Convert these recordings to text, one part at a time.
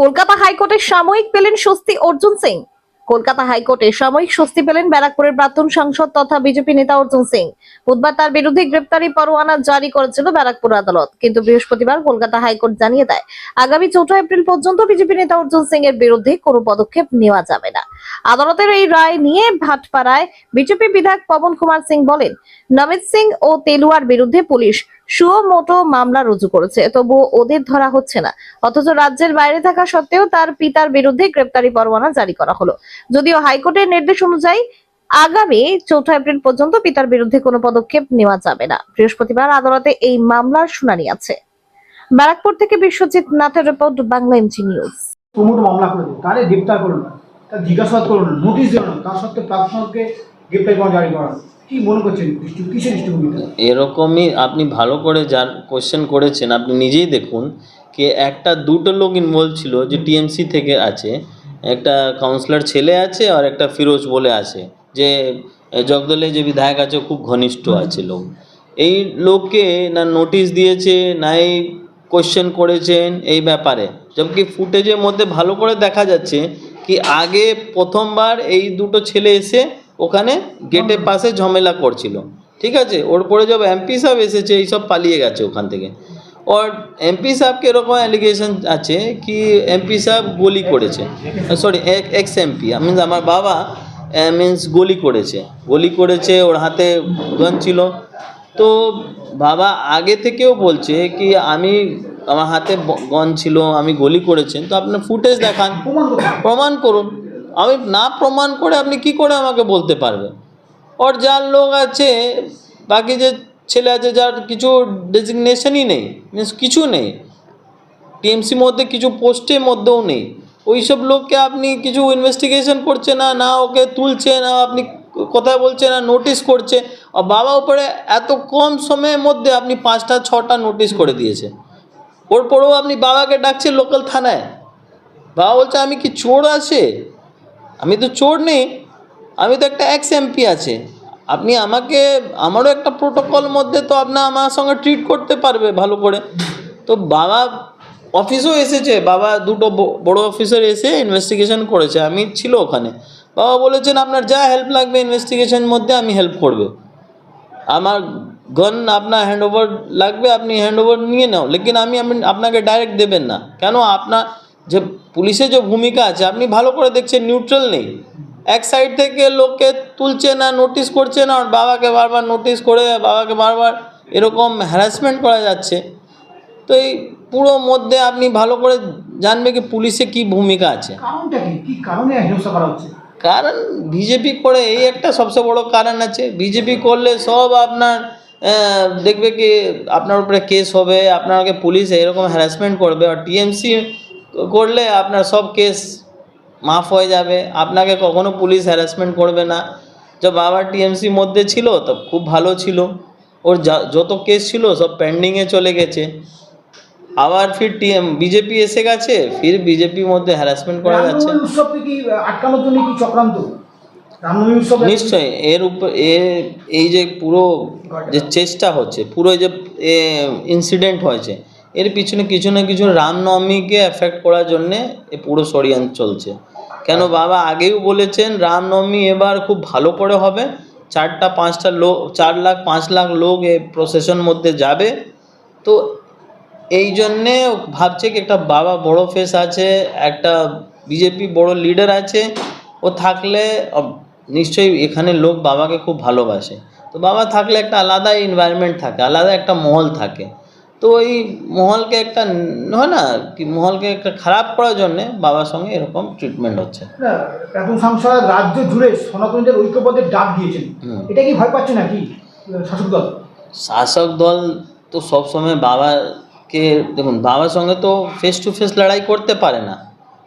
কলকাতা হাইকোর্টের সাময়িক পেলেন স্বস্তি অর্জুন সিং। কলকাতা হাইকোর্টে সাময়িক স্বস্তি পেলেন ব্যারাকপুরের প্রাক্তন সাংসদ তথা বিজেপি নেতা অর্জুন সিং। বুধবার তার বিরুদ্ধে গ্রেপ্তারি পরোয়ানা জারি করেছিল ব্যারাকপুর আদালত, কিন্তু বৃহস্পতিবার কলকাতা হাইকোর্ট জানিয়ে দেয়, আগামী চৌঠা এপ্রিল পর্যন্ত বিজেপি নেতা অর্জুন সিং এর বিরুদ্ধে কোনো পদক্ষেপ নেওয়া যাবে না। আদালতের এই রায় নিয়ে ভাটপাড়ায় বিজেপি বিধায়ক পবন কুমার সিং বলেন, নমিত সিং ও তেলুয়ার বিরুদ্ধে পুলিশ সুও মোটো মামলা রুজু করেছে, তবুও ওদের ধরা হচ্ছে না। অথচ রাজ্যের বাইরে থাকা সত্ত্বেও তার পিতার বিরুদ্ধে গ্রেপ্তারি পরোয়ানা জারি করা হলো। যদিও হাইকোর্টের নির্দেশ অনুযায়ী আগামী চৌঠা এপ্রিল পর্যন্ত পিতার বিরুদ্ধে কোনো পদক্ষেপ নেওয়া যাবে না। বৃহস্পতিবার আদালতে এই মামলার শুনানি আছে। ব্যারাকপুর থেকে বিশ্বজিৎ নাথের রিপোর্ট, বাংলা এমজি নিউজ। মামলা করে গ্রেপ্তার করল না? তার জিজ্ঞাসাবাদ করল না। নোটিশ না। তার সত্ত্বেও জারি করা। কি মনে করছেন? কিসের দৃষ্টিভঙ্গিতে এরকমই আপনি ভালো করে যার কোশ্চেন করেছেন আপনি নিজেই দেখুন কি একটা দুটো লোক ইনভলভ ছিল যে টিএমসি থেকে আছে একটা কাউন্সিলর ছেলে আছে আর একটা ফিরোজ বলে আছে যে জগদলে যে বিধায়ক আছে খুব ঘনিষ্ঠ আছে লোক। এই লোককে না নোটিশ দিয়েছে না এই কোশ্চেন করেছেন এই ব্যাপারে। জবকি ফুটেজের মধ্যে ভালো করে দেখা যাচ্ছে কি আগে প্রথমবার এই দুটো ছেলে এসে ওখানে গেটের পাশে ঝামেলা করছিল। ঠিক আছে? ওর পরে যখন এমপি সাহেব এসেছে এইসব পালিয়ে গেছে ওখান থেকে। ওর এমপি সাহেবকে এরকম অ্যালিগেশন আছে কি এমপি সাহেব গুলি করেছে। সরি এক্স এমপি মিনস আমার বাবা মিনস গুলি করেছে। গুলি করেছে ওর হাতে গন ছিল। তো বাবা আগে থেকেও বলছে কি আমি আমার হাতে গন ছিল আমি গুলি করেছেন তো আপনার ফুটেজ দেখান। প্রমাণ করুন। আমি না প্রমাণ করে আপনি কি করে আমাকে বলতে পারবেন? ওর যার লোক আছে, বাকি যে ছেলে আছে, যার কিছু ডেজিগনেশনই নেই মিনস কিছু নেই। টিএমসি মধ্যে কিছু পোস্টের মধ্যেও নেই। ওইসব লোককে আপনি কিছু ইনভেস্টিগেশন করছে না না ওকে তুলছে, না আপনি কোথায় বলছে, না নোটিশ করছে। আর বাবা উপরে এত কম সময়ের মধ্যে আপনি পাঁচটা, ছটা নোটিশ করে দিয়েছে। ওর পরেও আপনি বাবাকে ডাকছে লোকাল থানায়। বাবা বলছে, আমি কি চোর আছে? আমি তো চোর নেই, আমি তো একটা এক্স এমপি আছে। আপনি আমাকে, আমারও একটা প্রোটোকল মধ্যে তো আপনার আমার সঙ্গে ট্রিট করতে পারবে ভালো করে। তো বাবা অফিসও এসেছে, বাবা দুটো বড় অফিসার এসে ইনভেস্টিগেশন করেছে, আমি ছিল ওখানে। বাবা বলেছেন, আপনার যা হেল্প লাগবে ইনভেস্টিগেশন মধ্যে আমি হেল্প করবে। আমার গন আপনার হ্যান্ড লাগবে, আপনি হ্যান্ড ওভার নিয়ে নাও। লেকিন আমি- আপনাকে ডাইরেক্ট দেবেন না। কেন? আপনার যে পুলিশের যে ভূমিকা আছে আপনি ভালো করে দেখছেন নিউট্রাল নেই। এক সাইড থেকে লোককে তুলছে না নোটিশ করছে না বাবাকে বারবার নোটিশ করে বাবাকে বারবার এরকম হ্যারাসমেন্ট করা যাচ্ছে। তো এই পুরো মধ্যে আপনি ভালো করে জানবে কি পুলিশে কি ভূমিকা আছে। কারণ বিজেপি করে এই একটা সবচেয়ে বড় কারণ আছে। বিজেপি করলে সব আপনার দেখবে কি আপনার উপরে কেস হবে আপনাকে পুলিশ এরকম হ্যারাসমেন্ট করবে। আর টিএমসি করলে আপনার সব কেস মাফ হয়ে যাবে। আপনাকে কখনো পুলিশ হ্যারাসমেন্ট করবে না। যে বাবা টিএমসি মধ্যে ছিল তো খুব ভালো ছিল। ওর যা- যত কেস ছিল সব পেন্ডিংয়ে চলে গেছে। আবার ফির টিএম বিজেপি এসে গেছে ফির বিজেপির মধ্যে হ্যারাসমেন্ট করা যাচ্ছে। রামনবমী আটকানোর জন্য কি চক্রান্ত? নিশ্চয়ই এর উপর এ এই যে পুরো যে চেষ্টা হচ্ছে পুরো এই যে ইনসিডেন্ট হয়েছে এর পিছনে কিছু না কিছু রামনবমীকে এফেক্ট করার জন্যে এ পুরো ষড়যন্ত্র চলছে। কেন বাবা? আগেও বলেছেন রামনবমী এবার খুব ভালো করে হবে। চারটা, পাঁচটা লোক চার লাখ, পাঁচ লাখ লোক এই প্রসেশন মধ্যে যাবে। তো এই জন্যে ভাবছে কি একটা বাবা বড় ফেস আছে, একটা বিজেপি বড় লিডার আছে, ও থাকলে নিশ্চয়ই এখানে লোক বাবাকে খুব ভালোবাসে। তো বাবা থাকলে একটা আলাদা এনভায়রনমেন্ট থাকে, আলাদা একটা মহল থাকে। তো ওই মহলকে একটা হয় না কি মহলকে একটা খারাপ করার জন্যে বাবার সঙ্গে এরকম ট্রিটমেন্ট হচ্ছে। না, প্রাক্তন সাংসদ রাজ্য জুড়ে সনাতনীদের ঐক্যবদ্ধের ডাক দিয়েছেন। এটা কি ভয় পাচ্ছে নাকি শাসক দল? শাসক দল তো সবসময় বাবাকে দেখুন বাবার সঙ্গে তো ফেস টু ফেস লড়াই করতে পারে না।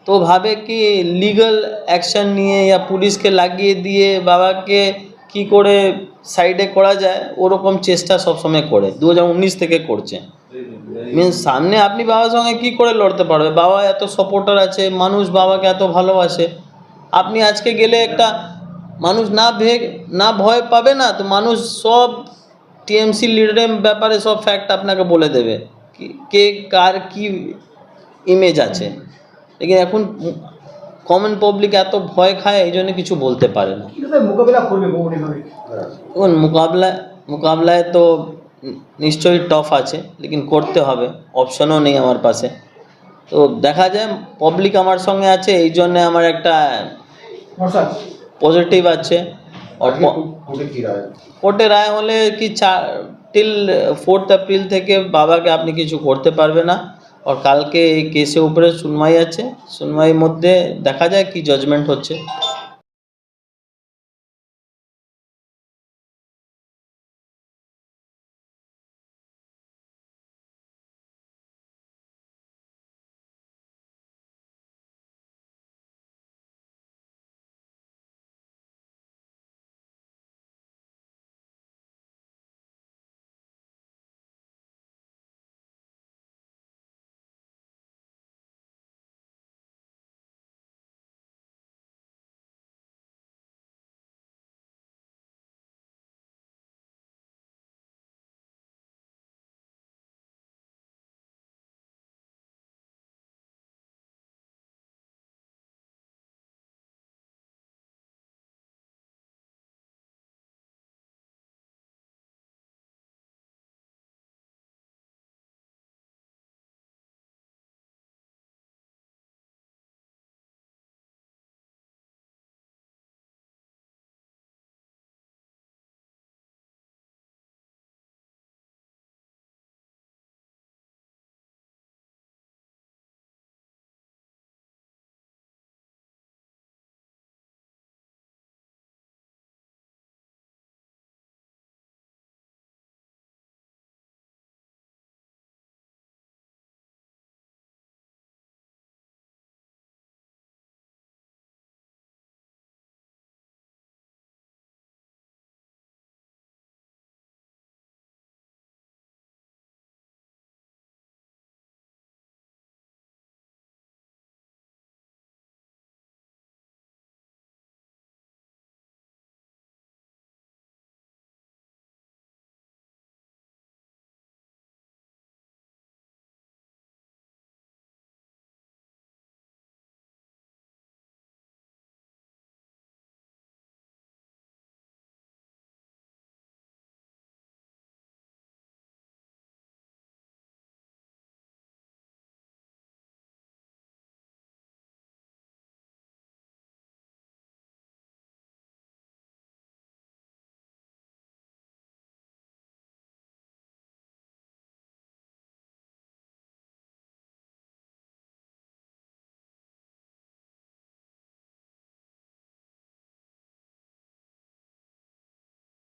তো ভাবে কি লিগ্যাল অ্যাকশন নিয়ে ইয়া পুলিশকে লাগিয়ে দিয়ে বাবাকে কি করে সাইডে করা যায় ওরকম চেষ্টা সবসময় করে। দু হাজার উনিশ থেকে করছে। মিনস সামনে আপনি বাবার সঙ্গে কি করে লড়তে পারবে? বাবা এত সাপোর্টার আছে মানুষ বাবাকে এত ভালোবাসে। আপনি আজকে গেলে একটা মানুষ না ভে না ভয় পাবে না? তো মানুষ সব টিএমসি লিডারের ব্যাপারে সব ফ্যাক্ট আপনাকে বলে দেবে। কি- কার কি ইমেজ আছে? লেকিন এখন কমন পাবলিক এত ভয় খায় এই জন্য কিছু বলতে পারে না। মোকাবিলা মোকাবলায় মোকাবলায় তো নিশ্চয়ই টফ আছে লেকিন করতে হবে অপশনও নেই আমার পাশে। তো দেখা যায় পাবলিক আমার সঙ্গে আছে এই জন্যে আমার একটা পজিটিভ আছে। কোর্টে রায়? হলে কি টিল ফোর্থ এপ্রিল থেকে বাবাকে আপনি কিছু করতে পারবে না। আর কালকে এই কেসের উপরে শুনমাই আছে শুনমাইয়ের মধ্যে দেখা যায় কি জাজমেন্ট হচ্ছে।